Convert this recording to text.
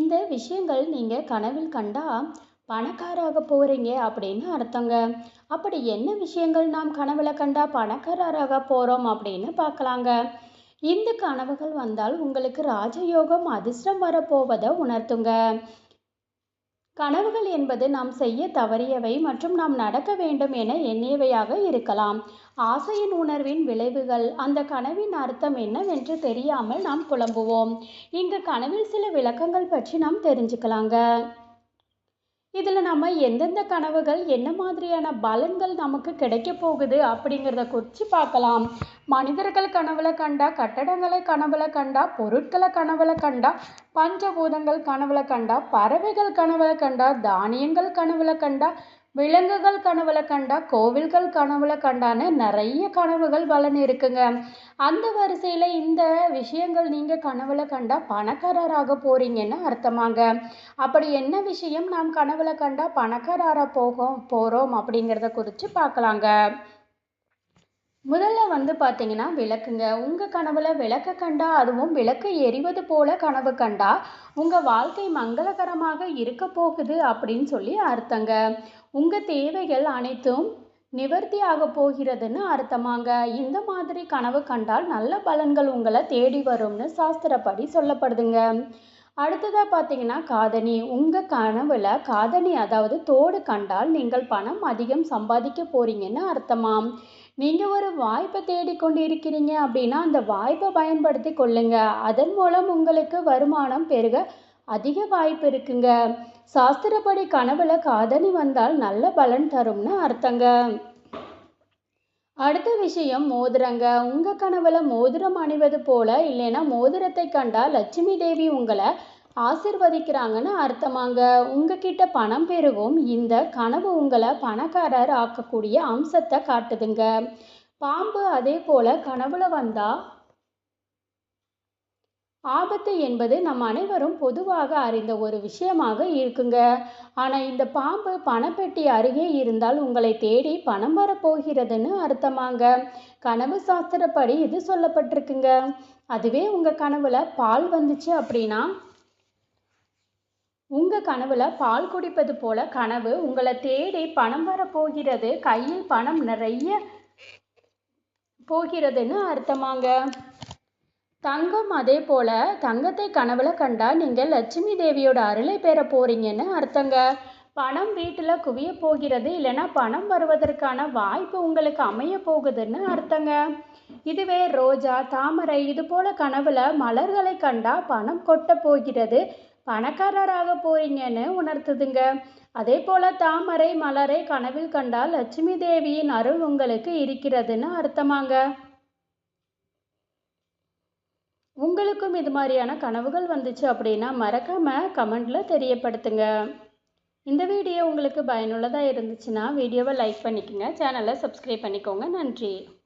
இந்த விஷயங்கள் நீங்கள் கனவில் கண்டா பணக்காராக போகிறீங்க அப்படின்னு அர்த்தங்க. அப்படி என்ன விஷயங்கள் நாம் கனவில் கண்டா பணக்காரராக போகிறோம் அப்படின்னு பார்க்கலாங்க. இந்த கனவுகள் வந்தால் உங்களுக்கு ராஜயோகம் அதிர்ஷ்டம் வரப்போவதை உணர்த்துங்க. கனவுகள் என்பது நாம் செய்ய தவறியவை மற்றும் நாம் நடக்க வேண்டும் என எண்ணியவையாக இருக்கலாம். ஆசையின் உணர்வின் விளைவுகள் அந்த கனவின் அர்த்தம் என்னவென்று தெரியாமல் நாம் புலம்புவோம். இங்கு கனவில் சில விளக்கங்கள் பற்றி நாம் தெரிஞ்சுக்கலாங்க. இதில் நம்ம எந்தெந்த கனவுகள் என்ன மாதிரியான பலன்கள் நமக்கு கிடைக்க போகுது அப்படிங்கிறத குறித்து பார்க்கலாம். மனிதர்கள் கனவுல கண்டா கட்டடங்களை கனவுல கண்டா பொருட்களை கனவுல கண்டா பஞ்சபூதங்கள் கனவுல கண்டா பறவைகள் கனவுல கண்டா தானியங்கள் கனவுல கண்டா விலங்குகள் கனவுல கண்டா கோவில்கள் கனவுல கண்டான்னு நிறைய கனவுகள் பலன் இருக்குங்க. அந்த வரிசையில் இந்த விஷயங்கள் நீங்கள் கனவுல கண்டா பணக்காரராக போறீங்கன்னு அர்த்தமாங்க. அப்படி என்ன விஷயம் நாம் கனவுல கண்டா பணக்காரராக போகும் போகிறோம் அப்படிங்கிறத குறித்து பார்க்கலாங்க. முதல்ல வந்து பார்த்தீங்கன்னா விளக்குங்க. உங்கள் கனவில் விளக்க கண்டா அதுவும் விளக்கு எரிவது போல கனவு கண்டா உங்கள் வாழ்க்கை மங்களகரமாக இருக்க போகுது அப்படின்னு சொல்லி அர்த்தங்க. உங்கள் தேவைகள் அனைத்தும் நிவர்த்தி ஆக போகிறதுன்னு அர்த்தமாங்க. இந்த மாதிரி கனவு கண்டால் நல்ல பலன்கள் உங்களை தேடி வரும்னு சாஸ்திரப்படி சொல்லப்படுதுங்க. அடுத்ததாக பார்த்தீங்கன்னா காதணி. உங்கள் கனவில் காதணி அதாவது தோடு கண்டால் நீங்கள் பணம் அதிகம் சம்பாதிக்க போறீங்கன்னு அர்த்தமாம். நீங்கள் ஒரு வாய்ப்பை தேடிக்கொண்டு இருக்கிறீங்க அப்படின்னா அந்த வாய்ப்பை பயன்படுத்தி கொள்ளுங்க. அதன் மூலம் உங்களுக்கு வருமானம் பெருக அதிக வாய்ப்பு இருக்குங்க. சாஸ்திரப்படி கனவுல காதணி வந்தால் நல்ல பலன் தரும்னு அர்த்தங்க. அடுத்த விஷயம் மோதிரங்க. உங்கள் கனவுல மோதிரம் அணிவது போல இல்லைன்னா மோதிரத்தை கண்டா லட்சுமி தேவி உங்களை ஆசிர்வதிக்கிறாங்கன்னு அர்த்தமாங்க. உங்ககிட்ட பணம் பெருகும் இந்த கனவு உங்களை பணக்காரர் ஆக்கக்கூடிய அம்சத்தை காட்டுதுங்க. பாம்பு அதே போல கனவுல வந்தா ஆபத்து என்பது நம் அனைவரும் பொதுவாக அறிந்த ஒரு விஷயமாக இருக்குங்க. ஆனால் இந்த பாம்பு பணப்பெட்டி அருகே இருந்தால் உங்களை தேடி பணம் வரப்போகிறதுன்னு அர்த்தமாங்க. கனவு சாஸ்திரப்படி இது சொல்லப்பட்டிருக்குங்க. அதுவே உங்கள் கனவுல பால் வந்துச்சு அப்படின்னா உங்கள் கனவுல பால் குடிப்பது போல கனவு உங்களை தேடி பணம் வரப்போகிறது கையில் பணம் நிறைய போகிறதுன்னு அர்த்தமாங்க. தங்கம் அதே போல தங்கத்தை கனவுல கண்டா நீங்கள் லட்சுமி தேவியோட அருளை பெற போறீங்கன்னு அர்த்தங்க. பணம் வீட்டில் குவிய போகிறது இல்லைன்னா பணம் வருவதற்கான வாய்ப்பு உங்களுக்கு அமைய போகுதுன்னு அர்த்தங்க. இதுவே ரோஜா தாமரை இது போல கனவுல மலர்களை கண்டா பணம் கொட்ட போகிறது. பணக்காரராக போறீங்கன்னு உணர்த்துதுங்க. அதே போல தாமரை மலரை கனவில் கண்டால் லட்சுமி தேவியின் அருள் உங்களுக்கு இருக்கிறதுன்னு அர்த்தமாங்க. உங்களுக்கும் இது மாதிரியான கனவுகள் வந்துச்சு அப்படின்னா மறக்காமல் கமெண்ட்ல தெரியப்படுத்துங்க. இந்த வீடியோ உங்களுக்கு பயனுள்ளதாக இருந்துச்சுன்னா வீடியோவை லைக் பண்ணிக்கோங்க. சேனலை சப்ஸ்கிரைப் பண்ணிக்கோங்க. நன்றி.